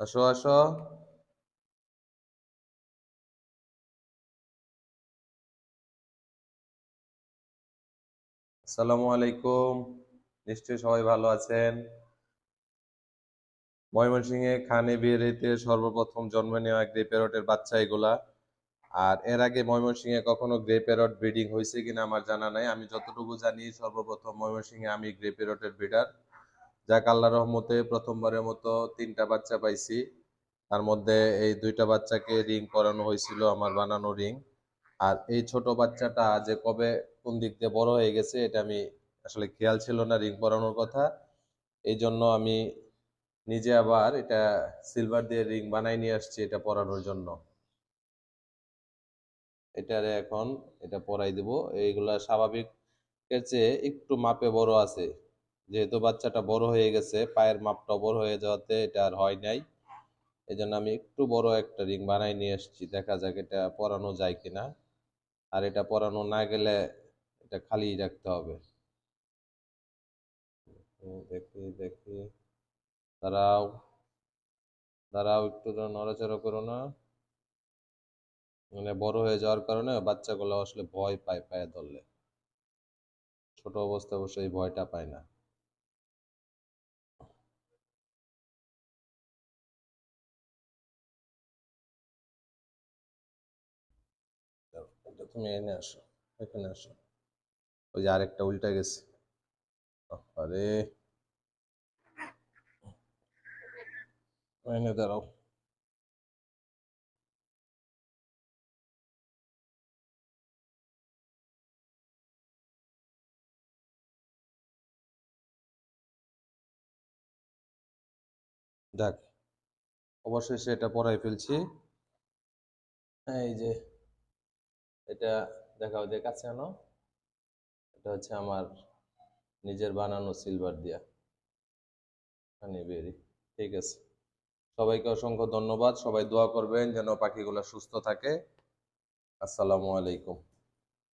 আসো আসো। আসসালামু আলাইকুম। নিশ্চয়ই সবাই ভালো আছেন। ময়মনসিংহে খানে বিয়েরিতে সর্বপ্রথম জন্ম নেওয়া গ্রে প্যারটের বাচ্চা এগুলা। আর এর আগে ময়মনসিংহে কখনো গ্রে প্যারট ব্রিডিং হয়েছে কিনা আমার জানা নাই। আমি যতটুকু জানি, সর্বপ্রথম ময়মনসিংহে আমি গ্রে প্যারটের ব্রিডার। যাক আল্লাহ রহমতে প্রথমবারের মতো তিনটা বাচ্চা পাইছি। তার মধ্যে এই দুইটা বাচ্চাকে রিং করানো হয়েছিল, আমার বানানো রিং। আর এই ছোট বাচ্চাটা যে কবে কোন দিক দিয়ে বড় হয়ে গেছে, এটা আমি আসলে খেয়াল ছিল না রিং পরানোর কথা। এই জন্য আমি নিজে আবার এটা সিলভার দিয়ে রিং বানাই নিয়ে আসছি এটা পরানোর জন্য। এটারে এখন এটা পরাই দেব। এইগুলা স্বাভাবিক এর চেয়ে একটু মাপে বড় আছে। যেহেতু বাচ্চাটা বড় হয়ে গেছে, পায়ের মাপটা বড় হয়ে যাওয়াতে এটা আর হয় নাই। এই জন্য আমি একটু বড় একটা রিং বানাই নিয়ে এসেছি দেখা যাক এটা পরানো যায় কিনা। আর এটা পরানো না গেলে এটা খালি রাখতে হবে। দেখি দেখি। দাঁড়াও। দাঁড়াও, একটু নড়াচড়া করো না। মানে বড় হয়ে যাওয়ার কারণে বাচ্চাগুলো আসলে ভয় পায় পায়ে ধরলে। ছোট অবস্থায় অবশ্যই ভয়টা পায় না। তুমি এনে আসো এখানে আসো। ওই যে আরেকটা উল্টা গেছে। আরে এনে দাঁড়াও। যাক অবশেষে এটা পড়াই ফেলছি। এই যে এটা দেখাও, যে কাছে আনো। এটা হচ্ছে আমার নিজের বানানো সিলভার দিয়া। হানি বেরি, ঠিক আছে। সবাইকে অসংখ্য ধন্যবাদ। সবাই দোয়া করবেন যেন পাখিগুলো সুস্থ থাকে। আসসালামু আলাইকুম।